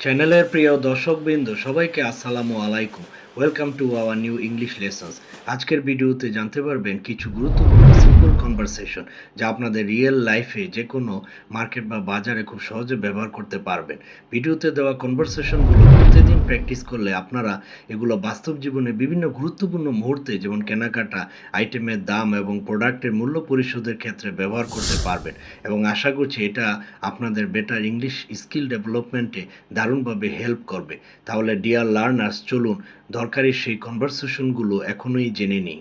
চ্যানেলের প্রিয় দর্শকবৃন্দ, সবাইকে আসসালামু আলাইকুম। Welcome to our new English lessons আজকের ভিডিওতে জানতে পারবেন কিছু গুরুত্বপূর্ণ সিম্পল কনভারসেশন যা আপনাদের রিয়েল লাইফে যে কোনো মার্কেট বা বাজারে খুব সহজে ব্যবহার করতে পারবেন। ভিডিওতে দেওয়া কনভারসেশনগুলো প্রতিদিন প্র্যাকটিস করলে আপনারা এগুলো বাস্তব জীবনে বিভিন্ন গুরুত্বপূর্ণ মুহূর্তে যেমন কেনাকাটা আইটেমের দাম এবং প্রোডাক্টের মূল্য পরিশোধের ক্ষেত্রে ব্যবহার করতে পারবেন এবং আশা করছি এটা আপনাদের বেটার ইংলিশ স্কিল ডেভেলপমেন্টে দারুণভাবে হেল্প করবে। তাহলে ডিয়ার লার্নার্স চলুন দরকারি সেই কনভারসেশনগুলো এখনই জেনে নিই।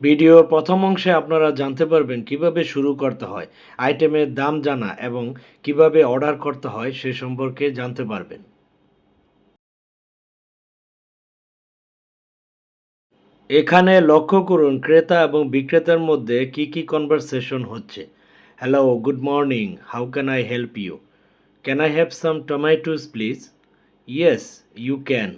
ভিডিওর প্রথম অংশে আপনারা জানতে পারবেন কীভাবে শুরু করতে হয়, আইটেমের দাম জানা এবং কীভাবে অর্ডার করতে হয় সে সম্পর্কে জানতে পারবেন। এখানে লক্ষ্য করুন, ক্রেতা এবং বিক্রেতার মধ্যে কি কি কনভারসেশন হচ্ছে। Hello good morning how can I help you can I have some tomatoes please yes you can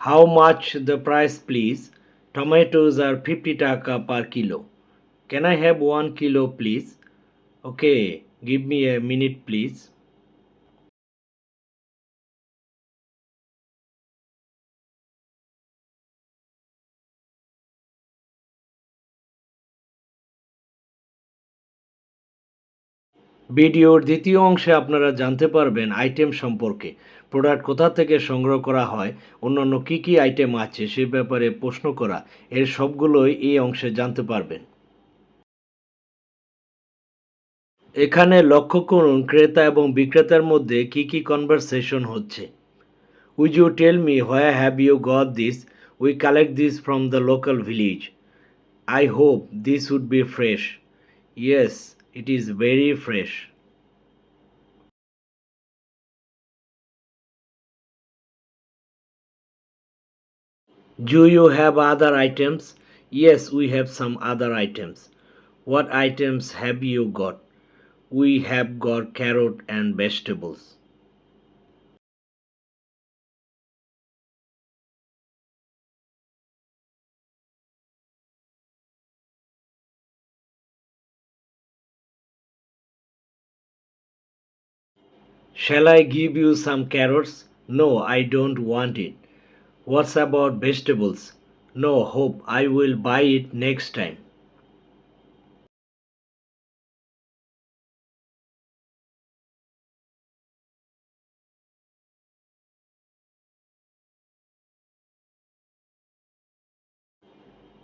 How much the price please? Tomatoes are 50 taka per kilo. Can I have 1 kilo please? Okay, give me a minute please. ভিডিওর দ্বিতীয় অংশে আপনারা জানতে পারবেন item সম্পর্কে product কোথা থেকে সংগ্রহ করা হয়, অন্যান্য কী কী আইটেম আছে সে ব্যাপারে প্রশ্ন করা, এর সবগুলোই এই অংশে জানতে পারবেন। এখানে লক্ষ্য করুন, ক্রেতা এবং বিক্রেতার মধ্যে কি কি কনভারসেশন হচ্ছে। Will you tell me what have you got this we collect this from the local village I hope this would be fresh yes it is very fresh. Do you have other items yes we have some other items what items have you got we have got carrot and vegetables Shall I give you some carrots? No, I don't want it. What's about vegetables? No, hope I will buy it next time.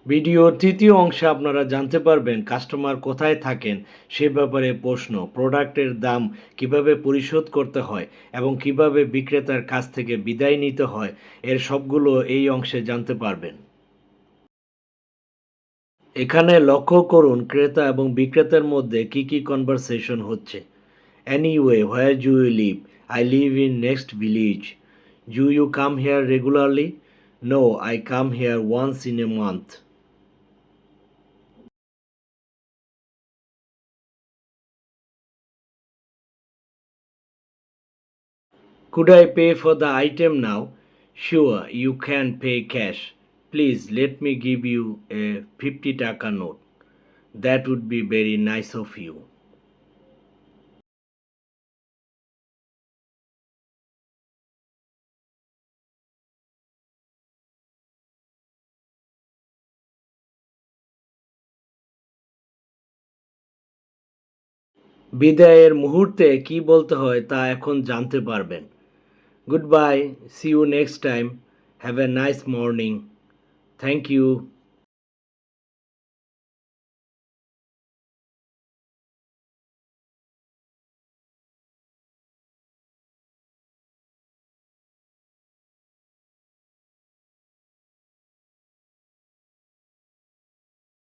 ভিডিওর তৃতীয় অংশে আপনারা জানতে পারবেন customer কোথায় থাকেন সে ব্যাপারে প্রশ্ন, প্রোডাক্টের দাম কীভাবে পরিশোধ করতে হয় এবং কীভাবে বিক্রেতার কাছ থেকে বিদায় নিতে হয়, এর সবগুলো এই অংশে জানতে পারবেন। এখানে লক্ষ্য করুন ক্রেতা এবং বিক্রেতার মধ্যে কি কি কনভারসেশন হচ্ছে। Anyway where you live I live in next village do you come here regularly no I come here once in a month Could I pay for the item now? Sure, you can pay cash. Please let me give you a 50 taka note. That would be very nice of you. বিদায়ের মুহূর্তে কি বলতে হয় তা এখন জানতে পারবেন Goodbye. See you next time. Have a nice morning. Thank you.